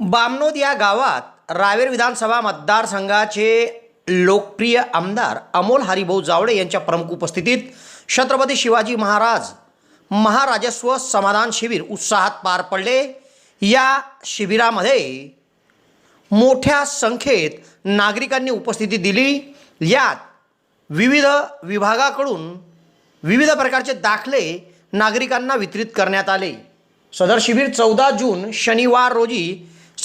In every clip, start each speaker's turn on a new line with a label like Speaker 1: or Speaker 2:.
Speaker 1: बामनोद या गावात रावेर विधानसभा मतदारसंघाचे लोकप्रिय आमदार अमोल हरिभाऊ जावडे यांच्या प्रमुख उपस्थितीत छत्रपती शिवाजी महाराज महाराजस्व समाधान शिबिर उत्साहात पार पडले. या शिबिरामध्ये मोठ्या संख्येत नागरिकांनी उपस्थिती दिली. यात विविध विभागाकडून विविध प्रकारचे दाखले नागरिकांना वितरित करण्यात आले. सदर शिबिर चौदा जून शनिवार रोजी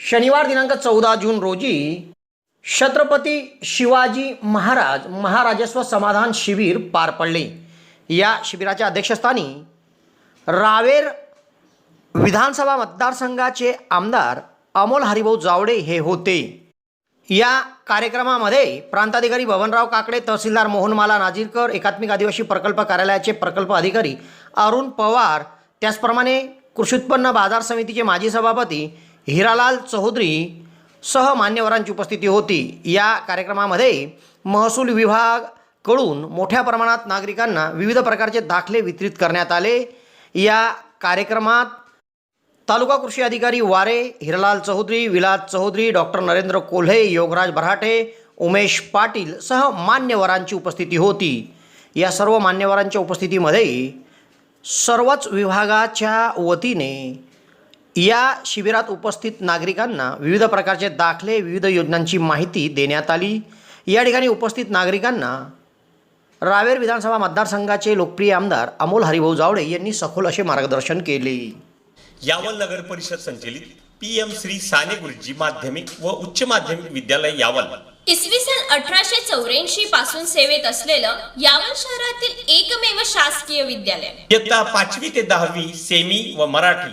Speaker 1: शनिवार दिनांक चौदा जून रोजी छत्रपती शिवाजी महाराज महाराजस्व समाधान शिबिर पार पडले. या शिबिराच्या अध्यक्षस्थानी रावेर विधानसभा मतदारसंघाचे आमदार अमोल हरिभाऊ जावडे हे होते. या कार्यक्रमामध्ये प्रांताधिकारी भवनराव काकडे तहसीलदार मोहनमाला नाजीरकर एकात्मिक आदिवासी प्रकल्प कार्यालयाचे प्रकल्प अधिकारी अरुण पवार त्याचप्रमाणे कृषी उत्पन्न बाजार समितीचे माजी सभापती हिरालाल चौधरी सह मान्यवरांची उपस्थिती होती. या कार्यक्रमामध्ये महसूल विभागाकडून मोठ्या प्रमाणात नागरिकांना विविध प्रकारचे दाखले वितरित करण्यात आले. या कार्यक्रमात तालुका कृषी अधिकारी वारे हिरलाल चौधरी विलास चौधरी डॉक्टर नरेंद्र कोल्हे योगराज बराटे उमेश पाटील सह मान्यवरांची उपस्थिती होती. या सर्व मान्यवरांच्या उपस्थितीमध्ये सर्वच विभागाच्या वतीने या शिबिरात उपस्थित नागरिकांना विविध प्रकारचे दाखले विविध योजनांची माहिती देण्यात आली. या ठिकाणी उपस्थित नागरिकांना रावेर विधानसभा मतदारसंघाचे लोकप्रिय आमदार अमोल हरिभाऊ जावडे यांनी सखोल असे मार्गदर्शन केले.
Speaker 2: यावल नगर परिषद संचलित पी एम श्री साने गुरुजी माध्यमिक व उच्च माध्यमिक विद्यालय यावल.
Speaker 3: इसवी सन अठराशे चौऱ्याऐंशी पासून सेवेत असलेलं यावल शहरातील एकमेव शासकीय विद्यालय.
Speaker 2: इयत्ता पाचवी ते दहावी सेमी व मराठी.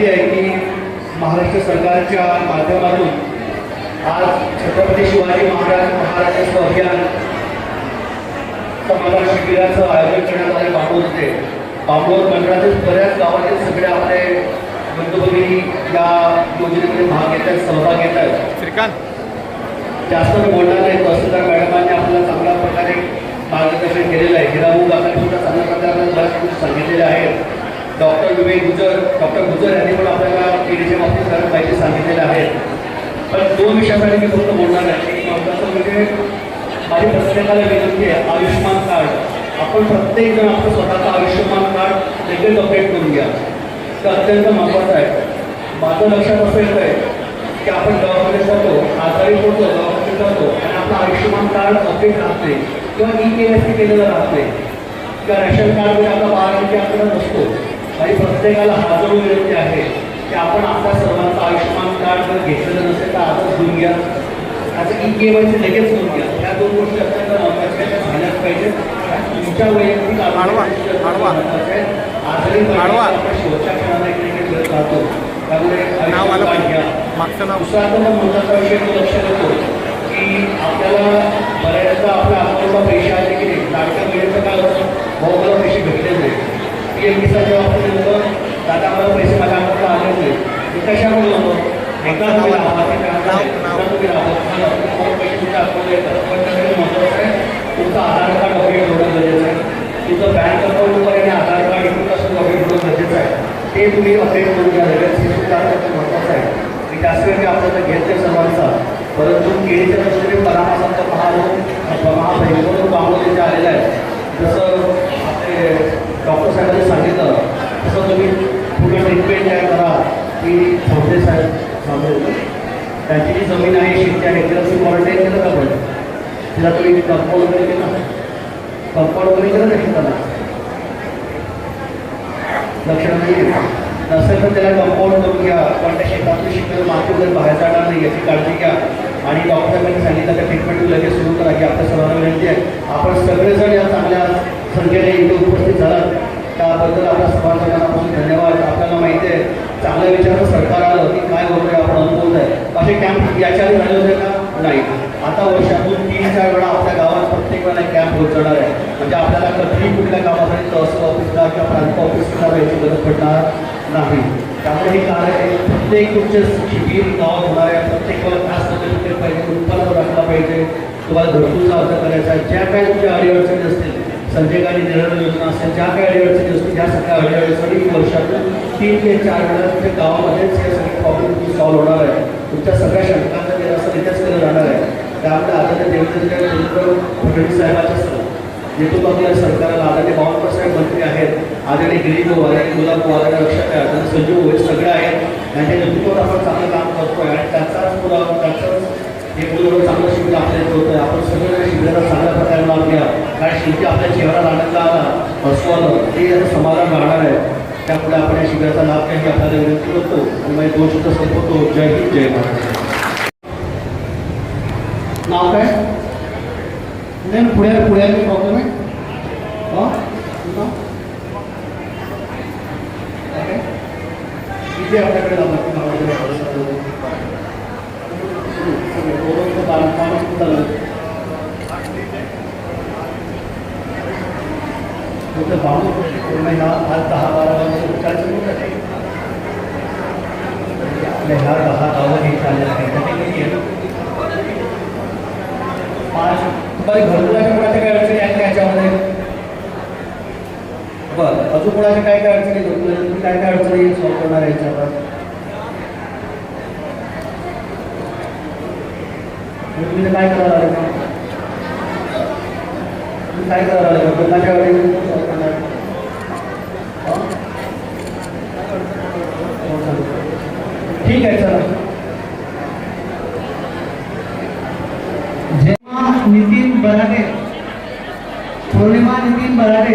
Speaker 4: माहिती आहे की महाराष्ट्र सरकारच्या माध्यमातून आज छत्रपती शिवाजी महाराज महाराजांचं अभियान समाधान शिबिराचं आयोजन करण्यात आले बांबूर येथे बांबूर मंडळातील बऱ्याच गावातील सगळे आपले बंधू भगिनी या योजनेमध्ये भाग घेत आहेत सहभाग घेत आहेत जास्त मी बोलणार नाही तहसीलदार मॅडमांनी आपल्याला चांगल्या प्रकारे मार्गदर्शन केलेलं आहे. हिराबू काकांनी सुद्धा चांगल्या प्रकारे बऱ्याच गोष्टी सांगितलेल्या आहेत. डॉक्टर विवेक गुजर डॉक्टर गुजर यांनी पण आपल्याला केडीच्या बाबतीत सर्व माहिती सांगितलेल्या आहेत पण दोन विषयासाठी मी फक्त बोलणार आहे. महत्त्वाचं म्हणजे माझी प्रत्येकाला विनंती आहे आयुष्यमान कार्ड. आपण प्रत्येक जण आपलं स्वतःचं आयुष्यमान कार्ड लगेच अपडेट करून घ्या. ते अत्यंत महत्त्वाचं आहे. माझं लक्षात असं येतं आहे की आपण दवाखान्यात जातो आजारी पडतो दवाखान्यात जातो आणि आपलं आयुष्यमान कार्ड अपडेट राहत नाही किंवा ई के एस सी केलेलं राहत. नाही किंवा रॅशन कार्डमध्ये आपला बारा टक्के आकडा नसतो. आणि प्रत्येकाला हाजर विनंती आहे की आपण आपल्या सर्वांचं आयुष्यमान कार्ड जर घेतलेलं नसेल तर आजच घेऊन घ्या. त्याचं ई के वाय सी लगेच करून घ्या. या दोन गोष्टी अत्यंत महत्त्वाच्या झाल्याच पाहिजेत तुमच्या वैयक्तिक फिरत राहतो त्यामुळे आयुष्यमान कार्ड घ्या. दुसरा तर मग महत्त्वाचा विषय तो लक्षात येतो की आपल्याला बऱ्याचदा आपल्या अकाउंटला पैसे आले की नाही लाडक्या बहिणीचं काय होतं भाऊ मला पैसे भेटले नाही किसाच्या बाबतीत होतं दादा मला पैसे माझ्या अकाउंटला आले नाही हे कशामुळे होतं एका तुम्ही पैसे तुमच्या अकाउंटला येतात. पण त्यासाठी महत्त्वाचं आहे तुमचं आधार कार्ड अपडेट होणं गरजेचं आहे. तुमचं बँक अकाउंट नंबर आणि आधार कार्ड एकूण असं अपडेट होणं गरजेचं आहे? ते तुम्ही अपडेट करून घ्या. लगेच हे सुद्धा महत्त्वाचं आहे. आणि त्याशिवाय मी आपल्याला घेतले सर्वांचा. परंतु केळीच्या दृष्टीने परामासांचा महारोग महाभैरव बांबोली जे आलेला आहे जसं आपले डॉक्टर साहेबांनी सांगितलं तसं तुम्ही पूर्ण ट्रीटमेंट काय करा की थांबे साहेब थांबे त्यांची जी जमीन आहे शेती आहे तिला तुम्ही क्वारंटाईन केलं का पण तिला तुम्ही कंपाऊंड वगैरे केलं कंपाऊंड वगैरे केलं नाही त्याला लक्षात नाही नसेल तर त्याला कंपाऊंड करून घ्या. पण त्या शेतातून शिकलेलं माती वगैरे बाहेर जाणार नाही याची काळजी घ्या. आणि डॉक्टरांनी सांगितलं त्या ट्रीटमेंट लगेच सुरू करा की आपल्या सर्वांना विनंती आहे. आपण सगळेजण या चांगल्या संख्येने इथे उपस्थित झाला. त्याबद्दल आपल्या समाजापासून धन्यवाद. आपल्याला माहिती आहे चांगल्या विचाराचं सरकार आलं की काय होतंय आपण अनुभवत आहे असे कॅम्प याच्या आधी झाले होते का? नाही. आता वर्षातून तीन चार वेळा आपल्या गावात प्रत्येक वेळेला कॅम्प होत जाणार आहे. म्हणजे आपल्याला कधीही कुठल्या कामासाठी तहसील ऑफिसला किंवा प्रांत ऑफिसला याची गरज पडणार नाही. त्यामुळे हे कार्य प्रत्येक तुमचे शिबिर गावात होणार आहे प्रत्येक वेळेला खास पद्धतीने पाहिजे उत्पन्न राखला पाहिजे. तुम्हाला घरकुलचा अर्ज करायचा आहे. ज्या काही तुमच्या अडीअडचणी असतील संध्याकाळी गांधी निर्णय योजना असेल ज्या काही अडीअडचणी असतील त्या सगळ्या अडीअडचणी वर्षातून तीन ते चार वेळा गावामध्येच हे सगळे प्रॉब्लेम सॉल्व्ह होणार आहे तुमच्या सगळ्या शंकांचा निरसन इथेच केलं जाणार आहे. त्यामुळे आदरणीय देवेंद्र देवेंद्र फडणवीस साहेबांच्या येथून आपल्या सरकारला आदरणीय बावन्न साहेब मंत्री आहेत. आदरणीय गिरीभाऊ आदरणीय गुलाब आदरणीय रक्षक आहे आदरणीय संजीव हे सगळे आहेत. त्यांच्या नेतृत्वात आपण चांगलं काम करतोय. आणि त्याचाच पुरावा त्याचाच हे मुलं चांगलं शिबिर आपल्याला होतं आपण सगळं शिबिराचा चांगल्या प्रकारे लाभ घ्या कारण शेवटी आपल्या चेहरा आनंद आला हसू आलं ते समाधान राहणार आहे त्यामुळे आपण या शिबिराचा लाभ घ्या आपल्याला विनंती करतो आणि माझे दोन शब्द संपवतो जय हिंद जय महाराष्ट्र नाव काय नाही पुढे पुढे प्रॉब्लेम आहे हां आपल्याकडे लाभार्थी पूर्ण ह्या आज दहा बारा वर्ष उपचार सुरू झाले. म्हणजे आपल्या ह्या दहा गावं हे चाललेलं आहे. तर पाच. दुपारी घरकुलाच्या मुलाच्या काय अडचणी आहेत याच्यामध्ये? बरं अजून कोणाच्या काय काय अडचणी घरकुलाच्या तुम्ही काय काय अडचणी सॉल्व करणार आहे याच्यावर? तुम्ही काय करायला आहे तुम्ही काय करायला आहे घरकुलाच्या वेळी सॉल्व्ह करणार आहे? हा? हो, चालेल. ठीक आहे चला जेव्हा नितीन बराडे पौर्णिमा नितीन बराडे